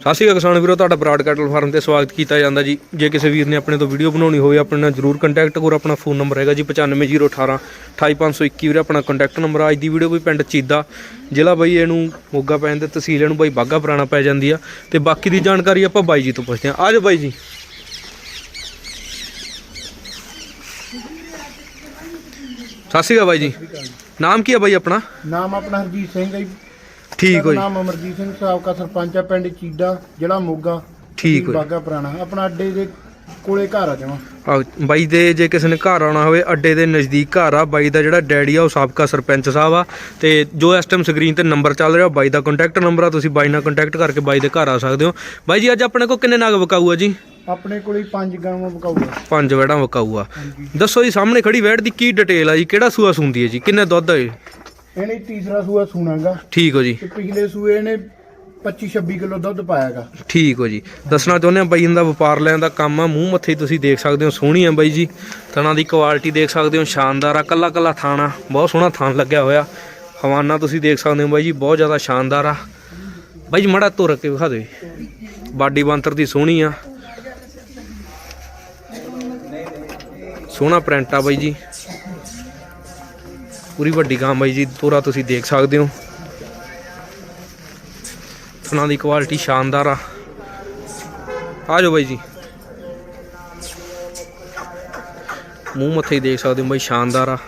ਸਤਿ ਸ਼੍ਰੀ ਅਕਾਲ ਕਿਸਾਨ ਵੀਰੋ, ਤੁਹਾਡਾ ਬਰਾਡ ਕੈਟਲ ਫਾਰਮ ਤੇ ਸਵਾਗਤ ਕੀਤਾ ਜਾਂਦਾ ਜੀ। ਜੇ ਕਿਸੇ ਵੀਰ ਨੇ ਆਪਣੇ ਤੋਂ ਵੀਡੀਓ ਬਣਾਉਣੀ ਹੋਵੇ, ਆਪਣੇ ਨਾਲ ਜਰੂਰ ਕੰਟੈਕਟ ਕਰੋ। ਆਪਣਾ ਫੋਨ ਨੰਬਰ ਹੈਗਾ ਜੀ 95018 28521 ਵੀਰੇ, ਆਪਣਾ ਕੰਟੈਕਟ ਨੰਬਰ ਆ। ਅੱਜ ਦੀ ਵੀਡੀਓ ਵੀ ਪਿੰਡ ਚੀਦਾ, ਜ਼ਿਲ੍ਹਾ ਬਾਈ ਇਹਨੂੰ ਮੋਗਾ ਪੈਣ ਦੇ ਤਹਿਸੀਲ ਇਹਨੂੰ ਬਾਈ ਬਾਗਾ ਪੁਰਾਣਾ ਪੈ ਜਾਂਦੀ ਆ। ਤੇ ਬਾਕੀ ਦੀ ਜਾਣਕਾਰੀ ਆਪਾਂ ਬਾਈ ਜੀ ਤੋਂ ਪੁੱਛਦੇ ਆ ਆਜੋ ਬਾਈ ਜੀ। ਸਤਿ ਸ਼੍ਰੀ ਅਕਾਲ ਬਾਈ ਜੀ। ਨਾਮ ਕੀ ਆ ਬਾਈ ਆਪਣਾ? ਨਾਮ ਆਪਣਾ ਹਰਜੀਤ ਸਿੰਘ ਹੈ ਠੀਕ ਹੋ ਜੀ ਨਾਮ ਅਮਰਜੀਤ ਸਿੰਘ ਸਾਬਕਾ ਸਰਪੰਚ ਆ ਪਿੰਡ ਚੀਡਾ ਜ਼ਿਲ੍ਹਾ ਮੋਗਾ। ਠੀਕ ਹੋ ਜੀ। ਬਾਗਾ ਪੁਰਾਣਾ ਆਪਣਾ ਅੱਡੇ ਦੇ ਕੋਲੇ ਘਰ ਆ ਜਾਵਾਂ ਆ ਬਾਈ ਦੇ ਜੇ ਕਿਸੇ ਨੇ ਘਰ ਆਉਣਾ ਹੋਵੇ ਅੱਡੇ ਦੇ ਨਜ਼ਦੀਕ ਘਰ ਆ। ਬਾਈ ਦਾ ਜਿਹੜਾ ਡੈਡੀ ਆ ਉਹ ਸਾਬਕਾ ਸਰਪੰਚ ਸਾਹਿਬ ਆ। ਤੇ ਜੋ ਇਸ ਟਾਈਮ ਸਕਰੀਨ ਤੇ ਨੰਬਰ ਚੱਲ ਰਿਹਾ ਬਾਈ ਦਾ ਕੰਟੈਕਟ ਨੰਬਰ ਆ। ਤੁਸੀਂ ਬਾਈ ਨਾਲ ਕੰਟੈਕਟ ਕਰਕੇ ਬਾਈ ਦੇ ਘਰ ਆ ਸਕਦੇ ਹੋ। ਬਾਈ ਜੀ ਅੱਜ ਆਪਣੇ ਕੋਲ ਕਿੰਨੇ ਨਗ ਵਿਕਾਊ ਆ ਜੀ? ਆਪਣੇ ਕੋਲੇ ਪੰਜ ਗਾਵਾਂ ਬਕਾਊਗਾ ਪੰਜ ਵੜਾਂ ਵਿਕਾਊ ਆ। ਦੱਸੋ ਜੀ ਸਾਹਮਣੇ ਖੜੀ ਵੈੜ ਦੀ ਕੀ ਡਿਟੇਲ ਆ ਜੀ? ਕਿਹੜਾ ਸੂਆ ਸੁੰਦੀ ਹੈ ਜੀ? ਕਿੰਨੇ ਦੁੱਧ ਆ ਇਹ? ਇਹਨੇ ਤੀਸਰਾ ਸੂਆ ਸੂਣਾਗਾ। ਠੀਕ ਹੋ ਜੀ। ਤੇ ਪਿਛਲੇ ਸੂਏ ਇਹਨੇ 25 26 ਕਿਲੋ ਦੁੱਧ ਪਾਇਆਗਾ। ਠੀਕ ਹੋ ਜੀ। ਦੱਸਣਾ ਚਾਹੁੰਦੇ ਆ ਬਾਈ ਇਹਦਾ ਵਪਾਰ ਲੈਣ ਦਾ ਕੰਮ ਆ। ਮੂੰਹ ਮੱਥੇ ਤੁਸੀਂ ਦੇਖ ਸਕਦੇ ਹੋ ਸੋਹਣੀ ਆ ਬਾਈ ਜੀ। ਥਣਾ ਦੀ ਕੁਆਲਿਟੀ ਦੇਖ ਸਕਦੇ ਹੋ ਸ਼ਾਨਦਾਰ ਆ ਕੱਲਾ ਕੱਲਾ ਥਾਣਾ ਬਹੁਤ ਸੋਹਣਾ ਥਾਨ ਲੱਗਿਆ ਹੋਇਆ। ਹਵਾਨਾ ਤੁਸੀਂ ਦੇਖ ਸਕਦੇ ਹੋ ਬਾਈ ਜੀ ਬਹੁਤ ਜ਼ਿਆਦਾ ਸ਼ਾਨਦਾਰ ਆ। ਬਾਈ ਜੀ ਮੜਾ ਤੁਰ ਕੇ ਵਿਖਾ ਦੇ ਬਾਡੀ ਬੰਤਰ ਦੀ ਸੋਹਣੀ ਆ। ਸੋਹਣਾ ਪ੍ਰਿੰਟ ਆ ਬਾਈ ਜੀ। ਪੂਰੀ ਵੱਡੀ ਗਾਂ ਬਾਈ ਜੀ, ਤੋਰਾ ਤੁਸੀਂ ਦੇਖ ਸਕਦੇ ਹੋ। ਥਣਾ ਦੀ ਕੁਆਲਿਟੀ ਸ਼ਾਨਦਾਰ ਆ। ਆ ਜਾਓ ਬਾਈ ਜੀ। ਮੂੰਹ ਮੱਥੇ ਹੀ ਦੇਖ ਸਕਦੇ ਹੋ ਬਾਈ, ਸ਼ਾਨਦਾਰ ਆ।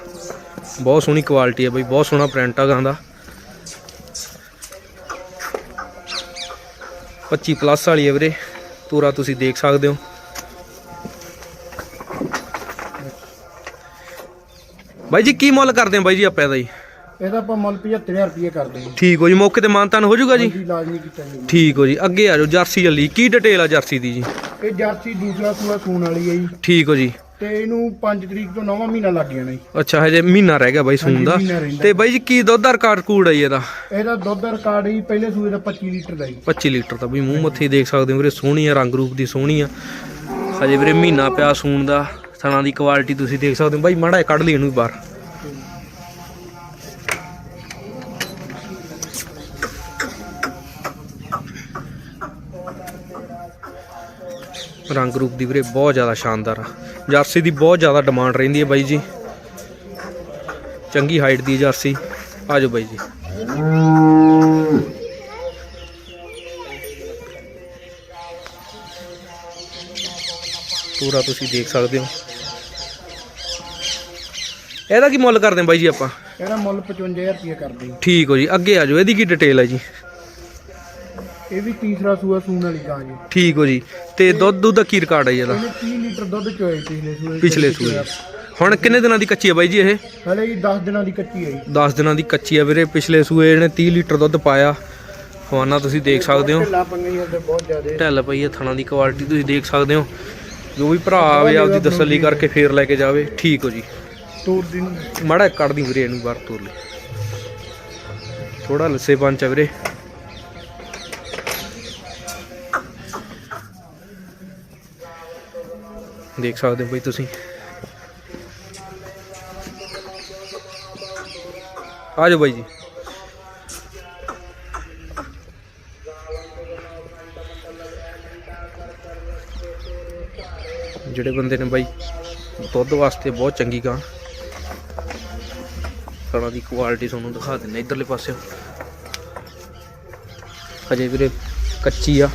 ਬਹੁਤ ਸੋਹਣੀ ਕੁਆਲਿਟੀ ਆ ਬਾਈ, ਬਹੁਤ ਸੋਹਣਾ ਪ੍ਰਿੰਟ ਆ ਗਾਂ ਦਾ। 25 ਪਲੱਸ ਵਾਲੀ ਹੈ ਵੀਰੇ ਪੂਰਾ ਤੁਸੀਂ ਦੇਖ ਸਕਦੇ ਹੋ। ਬਾਈ ਜੀ ਕੀ ਮੁੱਲ ਕਰਦੇ ਆ ਬਾਈ ਜੀ ਆਪਾਂ ਇਹਦਾ ਜੀ? ਇਹਦਾ ਆਪਾਂ ਮੁੱਲ 75000 ਰੁਪਏ ਕਰਦੇ ਹਾਂ। ਠੀਕ ਹੋ ਜੀ ਮੌਕੇ ਤੇ ਮਾਨਤਾਨ ਹੋ ਜਾਊਗਾ ਜੀ? ਜੀ ਲਾਜ਼ਮੀ ਕੀਤਾ ਜੀ। ਠੀਕ ਹੋ ਜੀ ਅੱਗੇ ਆ ਜਾਓ ਜਰਸੀ ਜੱਲੀ ਕੀ ਡਿਟੇਲ ਆ ਜਰਸੀ ਦੀ ਜੀ? ਇਹ ਜਰਸੀ ਦੂਸਰਾ ਸੂਆ ਸੂਣ ਵਾਲੀ ਹੈ ਜੀ। ਠੀਕ ਹੋ ਜੀ। ਤੇ ਇਹਨੂੰ 5 ਤਰੀਕ ਤੋਂ 9ਵਾਂ ਮਹੀਨਾ ਲੱਗ ਜਾਣਾ ਜੀ। ਅੱਛਾ ਹਜੇ ਮਹੀਨਾ ਰਹਿ ਗਿਆ ਬਾਈ ਸੂਣ ਦਾ। ਮਹੀਨਾ ਰਹਿੰਦਾ। ਤੇ ਬਾਈ ਜੀ ਕੀ ਦੁੱਧ ਦਾ ਰਿਕਾਰਡ ਕੂੜ ਆ ਜੀ ਇਹਦਾ? ਇਹਦਾ ਦੁੱਧ ਦਾ ਰਿਕਾਰਡ ਜੀ ਪਹਿਲੇ ਸੂਏ ਦਾ 25 ਲੀਟਰ ਦਾ ਜੀ। 25 ਲੀਟਰ ਦਾ। ਵੀ ਮੂੰਹ ਮੱਥੇ ਦੇਖ ਸਕਦੇ ਹੋ ਵੀਰੇ ਸੋਹਣੀ ਆ ਰੰਗ ਰੂਪ ਦੀ ਸੋਹਣੀ ਆ। ਹਜੇ ਵੀਰੇ ਮਹੀਨਾ ਪਿਆ ਸੂਣ ਦਾ। ਸਣਾ ਦੀ ਕੁਆਲਿਟੀ ਤੁਸੀਂ ਦੇਖ ਸਕਦੇ ਹੋ। ਬਾਈ, ਮਾੜਾ ਕੱਢ ਲਈ ਇਹਨੂੰ ਬਾਹਰ। ਰੰਗ ਰੂਪ ਦੀ ਵੀਰੇ ਬਹੁਤ ਜ਼ਿਆਦਾ ਸ਼ਾਨਦਾਰ ਆ। ਜਰਸੀ ਦੀ ਬਹੁਤ ਜ਼ਿਆਦਾ ਡਿਮਾਂਡ ਰਹਿੰਦੀ ਹੈ ਬਾਈ ਜੀ। ਚੰਗੀ ਹਾਈਟ ਦੀ ਜਰਸੀ। ਆ ਜਾਓ ਬਾਈ ਜੀ। ਪੂਰਾ ਤੁਸੀਂ ਦੇਖ ਸਕਦੇ ਹੋ। ਇਹਦਾ ਕੀ ਮੁੱਲ ਕਰਦੇ ਹਾਂ ਬਾਈ ਜੀ ਆਪਾਂ? ਇਹਦਾ ਮੁੱਲ 55000 ਰੁਪਏ ਕਰਦੇ ਜੀ ਠੀਕ ਹੋ ਜੀ ਅੱਗੇ ਆ ਜਾਓ ਇਹਦੀ ਕੀ ਡਿਟੇਲ ਹੈ ਜੀ? ਇਹ ਵੀ ਤੀਸਰਾ ਸੂਆ ਸੂਣ ਵਾਲੀ ਗਾਂ ਜੀ। ਠੀਕ ਹੋ ਜੀ ਤੇ ਦੁੱਧ ਦੁੱਧ ਦਾ ਕੀ ਰਿਕਾਰਡ ਹੈ ਜੀ ਇਹਦਾ? ਇਹਨੇ 30 ਲੀਟਰ ਦੁੱਧ ਚੋਏ ਪਿਛਲੇ ਸੂਏ ਪਿਛਲੇ ਸੂਏ ਹੁਣ ਕਿੰਨੇ ਦਿਨਾਂ ਦੀ ਕੱਚੀ ਹੈ ਬਾਈ ਜੀ ਇਹ? ਹਲੇ ਜੀ 10 ਦਿਨਾਂ ਦੀ ਕੱਚੀ ਹੈ ਜੀ। 10 ਦਿਨਾਂ ਦੀ ਕੱਚੀ ਹੈ ਵੀਰੇ ਪਿਛਲੇ ਸੂਏ ਇਹਨੇ 30 ਲੀਟਰ ਦੁੱਧ ਪਾਇਆ। ਹਵਾਨਾ ਤੁਸੀਂ ਦੇਖ ਸਕਦੇ ਹੋ। ਢਿੱਲਾ ਪੰਗਈ ਹੁੰਦੇ ਬਹੁਤ ਜ਼ਿਆਦੇ। ਢਿੱਲ ਪਈ ਹੈ ਥਣਾ ਦੀ ਕੁਆਲਿਟੀ ਤੁਸੀਂ ਦੇਖ ਸਕਦੇ ਹੋ। ਜੋ ਵੀ ਭਰਾ ਆਵੇ ਆਪਦੀ ਤਸੱਲੀ ਕਰਕੇ ਫੇਰ ਲੈ ਕੇ ਜਾਵੇ। ਠੀਕ ਹੋ ਜੀ। ਤੋਰ ਦੀ ਨੂੰ। ਮਾੜਾ ਜਿਹਾ ਵੀਰੇ ਇਹਨੂੰ ਬਾਹਰ ਤੋਰ ਲੈ ਥੋੜਾ ਲੱਸੇ ਪੰਚ ਆ ਵੀਰੇ। ਦੇਖ ਸਕਦੇ ਹੋ ਬਈ ਤੁਸੀਂ। ਆ ਜਾਓ ਬਾਈ ਜੀ। ਜਿਹੜੇ ਬੰਦੇ ਨੇ ਬਾਈ ਦੁੱਧ ਵਾਸਤੇ ਬਹੁਤ ਚੰਗੀ ਗਾਂ। ਕਣਾ ਦੀ ਕੁਆਲਿਟੀ ਤੁਹਾਨੂੰ ਦਿਖਾ ਦਿੰਨੇ ਇਧਰਲੇ ਪਾਸੇ। ਹਜੇ ਵੀਰੇ ਕੱਚੀ ਆ,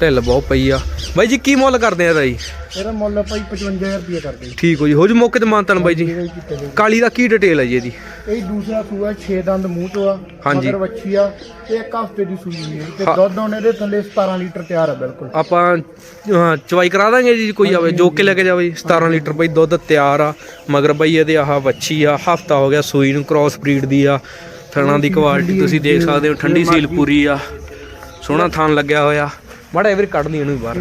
ਢਿੱਲ ਬਹੁਤ ਪਈ ਆ। ਬਾਈ ਜੀ, ਕੀ ਮੁੱਲ ਕਰਦੇ ਆ ਇਹਦਾ ਜੀ ਇਹਦਾ ਮੁੱਲ ਜੀ 55000 ਰੁਪਏ ਕਰਦੇ ਠੀਕ ਹੋ ਜੀ ਹੋ ਜੀ ਮੌਕੇ ਤੇ ਮਾਨਤਨ ਬਾਈ ਜੀ। ਇਹਦਾ ਕੀਤਾ। ਕਾਲੀ ਦਾ ਕੀ ਡਿਟੇਲ ਹੈ ਜੀ ਇਹਦੀ? ਇਹ ਦੂਸਰਾ ਸੂਆ 6 ਦੰਦ ਮੂੰਹ ਤੋਂ ਆ ਹਾਂਜੀ। ਮਗਰ ਵੱਛੀ ਆ ਤੇ ਇੱਕ ਹਫ਼ਤੇ ਦੀ ਸੂਈ ਹੋਈ ਹੈ ਤੇ ਹਾਂ। ਦੁੱਧ ਉਹਨੇ ਦੇ ਥੱਲੇ 17 ਲੀਟਰ ਤਿਆਰ ਆ ਬਿਲਕੁਲ। ਆਪਾਂ ਹਾਂ, ਚਵਾਈ ਕਰਾ ਦਾਂਗੇ ਜੀ ਕੋਈ ਆਵੇ ਜੋ ਕੇ ਲੈ ਕੇ ਜਾਵੇ। ਜੀ। 17 ਲੀਟਰ ਬਈ ਦੁੱਧ ਤਿਆਰ ਆ ਮਗਰ ਬਈ ਇਹਦੇ ਆਹ ਵੱਛੀ ਆ ਹਫਤਾ ਹੋ ਗਿਆ ਸੂਈ ਨੂੰ ਕ੍ਰਾਸ ਬਰੀਡ ਦੀ ਆ। ਥਣਾ ਦੀ ਕੁਆਲਿਟੀ ਤੁਸੀਂ ਦੇਖ ਸਕਦੇ ਹੋ ਠੰਡੀ ਸੀਲ ਪੂਰੀ ਆ। ਸੋਹਣਾ ਥਾਨ ਲੱਗਿਆ ਹੋਇਆ। ਮਾੜਾ ਐਵਰ ਕੱਢ ਲਈ ਇਹਨੂੰ ਵੀ ਬਾਹਰ।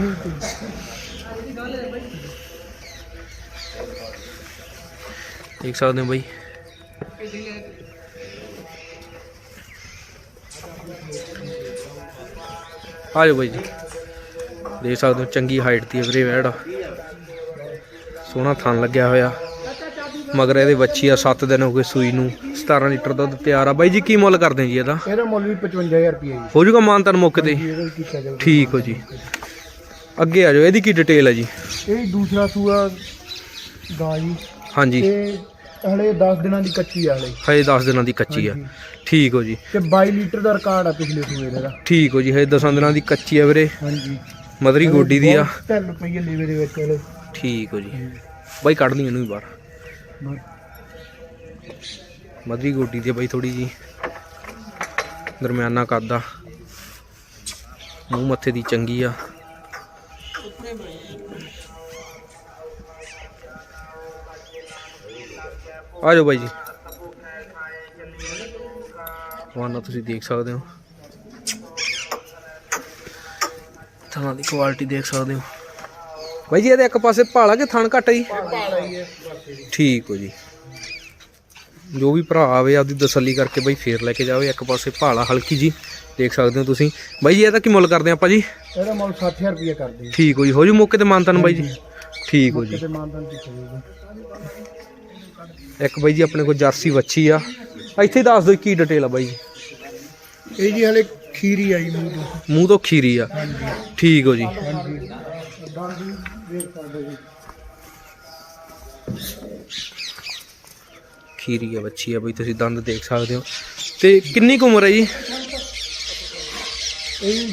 ਦੇਖ ਸਕਦੇ ਹੋ ਬਈ। ਆ ਜਾਓ ਬਾਈ ਜੀ। ਦੇਖ ਸਕਦੇ ਹੋ ਚੰਗੀ ਹਾਈਟ ਦੀ ਵੀਰੇ ਵੈੜ ਸੋਹਣਾ ਥਣ ਲੱਗਿਆ ਹੋਇਆ। ਮਗਰ ਇਹਦੇ ਬੱਚੀ ਆ 7 ਦਿਨ ਹੋ ਗਏ ਸੂਈ ਨੂੰ। 17 ਲੀਟਰ ਦੁੱਧ ਤਿਆਰ ਆ। ਬਾਈ ਜੀ ਕੀ ਮੁੱਲ ਕਰਦੇ ਜੀ ਇਹਦਾ? ਇਹਦਾ ਮੁੱਲ ਵੀ 55000 ਰੁਪਏ ਜੀ। ਹੋ ਜਾਊਗਾ ਮਾਨਤਨ ਮੌਕੇ ਤੇ? ਠੀਕ ਹੋ ਜੀ। ਅੱਗੇ ਆ ਜਾਓ ਇਹਦੀ ਕੀ ਡਿਟੇਲ ਹੈ ਜੀ? ਇਹ ਦੂਸਰਾ ਸੂਆ ਗਾਂ ਜੀ। ਹਾਂਜੀ। ਹਲੇ 10 ਦਿਨਾਂ ਦੀ ਕੱਚੀ ਆ ਹਲੇ। ਹਜੇ 10 ਦਿਨਾਂ ਦੀ ਕੱਚੀ ਆ। ਹਾਂਜੀ। ਠੀਕ ਹੋ ਜੀ। ਤੇ 22 ਲੀਟਰ ਦਾ ਰਿਕਾਰਡ ਆ ਪਿਛਲੇ ਸੂਏ ਦਾ। ਠੀਕ ਹੋ ਜੀ ਹਜੇ 10 ਦਿਨਾਂ ਦੀ ਕੱਚੀ ਆ ਵੀਰੇ। ਹਾਂਜੀ। ਮਦਰੀ ਗੋਡੀ ਦੀ ਆ। ਤਿੰਨ ਰੁਪਏ ਲੇਵੇ ਦੇ ਵਿੱਚ ਹਲੇ। ਠੀਕ ਹੋ ਜੀ। ਬਾਈ ਕੱਢ ਲਈ ਇਹਨੂੰ ਵੀ ਬਾਹਰ। ਮਦਰੀ ਗੋਡੀ ਦੀ ਆ ਬਾਈ ਥੋੜੀ ਜੀ ਦਰਮਿਆਨਾ ਕੱਦ ਆ। ਮੂੰਹ ਮੱਥੇ ਦੀ ਚੰਗੀ ਆ। ਆ ਜਾਓ ਬਾਈ ਜੀ। ਵਾਨਾ ਤੁਸੀਂ ਦੇਖ ਸਕਦੇ ਹੋ। ਥਾਣਾ ਦੀ ਕੁਆਲਿਟੀ ਦੇਖ ਸਕਦੇ ਹੋ। ਬਾਈ ਜੀ ਇਹਦੇ ਇੱਕ ਪਾਸੇ ਭਾਲਾ ਕਿ ਥਣ ਘੱਟ ਜੀ? ਠੀਕ ਹੋ ਜੀ। ਜੋ ਵੀ ਭਰਾ ਆਵੇ ਆਪਦੀ ਤਸੱਲੀ ਕਰਕੇ ਬਾਈ ਫੇਰ ਲੈ ਕੇ ਜਾਵੇ। ਇੱਕ ਪਾਸੇ ਭਾਲਾ ਹਲਕੀ ਜੀ ਦੇਖ ਸਕਦੇ ਹੋ ਤੁਸੀਂ। ਬਾਈ ਜੀ ਇਹਦਾ ਕੀ ਮੁੱਲ ਕਰਦੇ ਆਪਾਂ ਜੀ? ਇਹਦਾ ਮੁੱਲ 60000 ਰੁਪਏ ਕਰਦੇ ਠੀਕ ਹੋ ਜੀ। ਹੋ ਜੂ ਮੌਕੇ ਤੇ ਮਾਨਤਨ ਬਾਈ ਜੀ? ਠੀਕ ਹੋ ਜੀ। ਮਾਨਦਾਨ ਇੱਕ ਬਾਈ ਜੀ ਆਪਣੇ ਕੋਲ ਜਰਸੀ ਵੱਛੀ ਆ। ਇੱਥੇ ਹੀ ਦੱਸ ਦਿਓ ਕੀ ਡਿਟੇਲ ਆ ਬਾਈ ਜੀ। ਇਹ ਜੀ ਹਲੇ ਖੀਰੀ ਆਈ ਮੂੰਹ ਤੋਂ। ਮੂੰਹ ਤੋਂ ਖੀਰੀ ਆ। ਠੀਕ ਹੋ ਜੀ। ਹਾਂਜੀ। ਬਾਂਦੀ ਵੇਖ ਸਕਦੇ ਜੀ। ਖੀਰੀ ਆ ਵੱਛੀ ਆ ਬਈ ਤੁਸੀਂ ਦੰਦ ਦੇਖ ਸਕਦੇ ਹੋ। ਤੇ ਕਿੰਨੀ ਕੁ ਉਮਰ ਹੈ ਜੀ? ਇਹ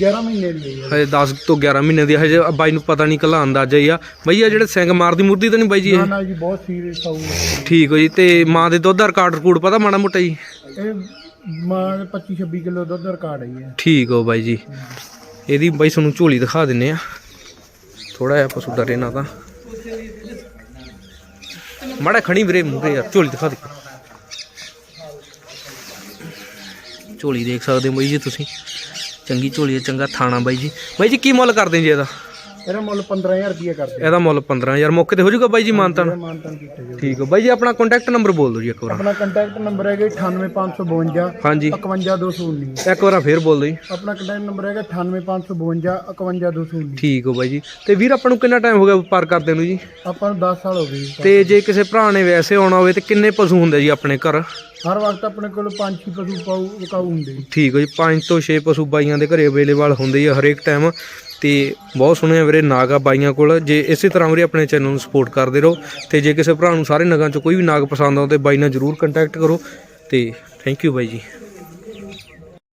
11 ਮਹੀਨੇ ਦੀ ਹੈ ਹਜੇ 10 ਤੋਂ 11 ਮਹੀਨੇ ਦੀ ਹਜੇ ਬਾਈ ਨੂੰ ਪਤਾ ਨਹੀਂ ਕੱਲਾ ਅੰਦਾਜ਼ਾ ਹੀ ਆ। ਬਈ ਆ ਜਿਹੜੇ ਸਿੰਘ ਮਾਰਦੀ ਮੁਰਦੀ ਤਾਂ ਨਹੀਂ ਬਾਈ ਜੀ ਨਾ ਇਹ? ਨਾ ਜੀ ਬਹੁਤ ਸੀਰੀਅਸ ਆਊਗਾ ਠੀਕ ਹੋ ਜੀ ਤੇ ਮਾਂ ਦੇ ਦੁੱਧ ਦਾ ਰਿਕਾਰਡ ਰਿਕੂਡ ਪਤਾ ਮਾੜਾ ਮੋਟਾ ਜੀ? ਇਹ ਮਾਂ 25 26 ਕਿਲੋ ਦੁੱਧ ਦਾ ਰਿਕਾਰਡ ਹੈ ਠੀਕ ਹੋ ਬਾਈ ਜੀ। ਇਹਦੀ ਬਾਈ ਤੁਹਾਨੂੰ ਝੋਲੀ ਦਿਖਾ ਦਿੰਨੇ ਆ। ਥੋੜਾ ਜਿਹਾ ਪਸ਼ੂ ਡਰੇ ਨਾ ਤਾਂ। ਮਾੜਾ ਖਣੀ ਵੀਰੇ ਮੂਰੇ ਯਾਰ ਝੋਲੀ ਦਿਖਾ ਦੇ। ਝੋਲੀ ਦੇਖ ਸਕਦੇ ਹੋ ਬਾਈ ਜੀ ਤੁਸੀਂ। ਚੰਗੀ ਝੋਲੀ ਹੈ ਚੰਗਾ ਥਾਣਾ ਬਾਈ ਜੀ। ਬਾਈ ਜੀ ਕੀ ਮੁੱਲ ਕਰਦੇ ਜੀ ਇਹਦਾ? ਇਹਦਾ ਮੁੱਲ 15000 ਰੁਪਏ ਕਰਦੇ ਇਹਦਾ ਮੁੱਲ 15000 ਮੌਕੇ ਤੇ ਹੋ ਜਾਊਗਾ ਬਾਈ ਜੀ ਮਾਨਤਾਨ ਮਾਨਤਾਨ ਕੀਤਾ ਠੀਕ ਹੋ ਬਾਈ ਜੀ ਆਪਣਾ ਕੰਟੈਕਟ ਨੰਬਰ ਬੋਲ ਦਿਓ ਜੀ ਇੱਕ ਵਾਰ। ਆਪਣਾ ਕੰਟੈਕਟ ਨੰਬਰ ਹੈਗਾ 98552 ਹਾਂਜੀ। 51219 ਇੱਕ ਵਾਰ ਫੇਰ ਬੋਲ ਦਿਓ ਜੀ। ਆਪਣਾ ਕੰਟੈਕਟ ਨੰਬਰ ਹੈਗਾ 98552 51219 ਠੀਕ ਹੋ ਬਾਈ ਜੀ। ਤੇ ਵੀਰ ਆਪਾਂ ਨੂੰ ਕਿੰਨਾ ਟਾਈਮ ਹੋ ਗਿਆ ਵਪਾਰ ਕਰਦੇ ਨੂੰ ਜੀ? ਆਪਾਂ ਨੂੰ 10 ਸਾਲ ਹੋ ਗਏ ਜੀ। ਤੇ ਜੇ ਕਿਸੇ ਭਰਾ ਨੇ ਵੈਸੇ ਆਉਣਾ ਹੋਵੇ ਤੇ ਕਿੰਨੇ ਪਸ਼ੂ ਹੁੰਦੇ ਜੀ ਆਪਣੇ ਘਰ? ਹਰ ਵਕਤ ਆਪਣੇ ਕੋਲ 5-6 ਪਸ਼ੂ ਪਾਉ ਵਿਕਾਊ ਹੁੰਦੇ ਜੀ। ਠੀਕ ਹੋ ਜੀ। 5 ਤੋਂ 6 ਪਸ਼ੂ ਬਾਈਆਂ ਦੇ ਘਰੇ ਅਵੇਲੇਬਲ ਹੁੰਦੇ ਆ ਹਰੇਕ ਟਾਈਮ ਤੇ ਬਹੁਤ ਸੋਹਣੇ ਆ ਵੀਰੇ ਨਾਗ ਆ ਬਾਈਆਂ ਕੋਲ। ਜੇ ਇਸੇ ਤਰ੍ਹਾਂ ਵੀਰੇ ਆਪਣੇ ਚੈਨਲ ਨੂੰ ਸਪੋਰਟ ਕਰਦੇ ਰਹੋ ਤੇ ਜੇ ਕਿਸੇ ਭਰਾ ਨੂੰ ਸਾਰੇ ਨਗਾਂ ਚੋਂ ਕੋਈ ਵੀ ਨਾਗ ਪਸੰਦ ਆਉਂਦੇ ਬਾਈ ਨਾਲ ਜਰੂਰ ਕੰਟੈਕਟ ਕਰੋ ਤੇ ਥੈਂਕ ਯੂ ਬਾਈ ਜੀ।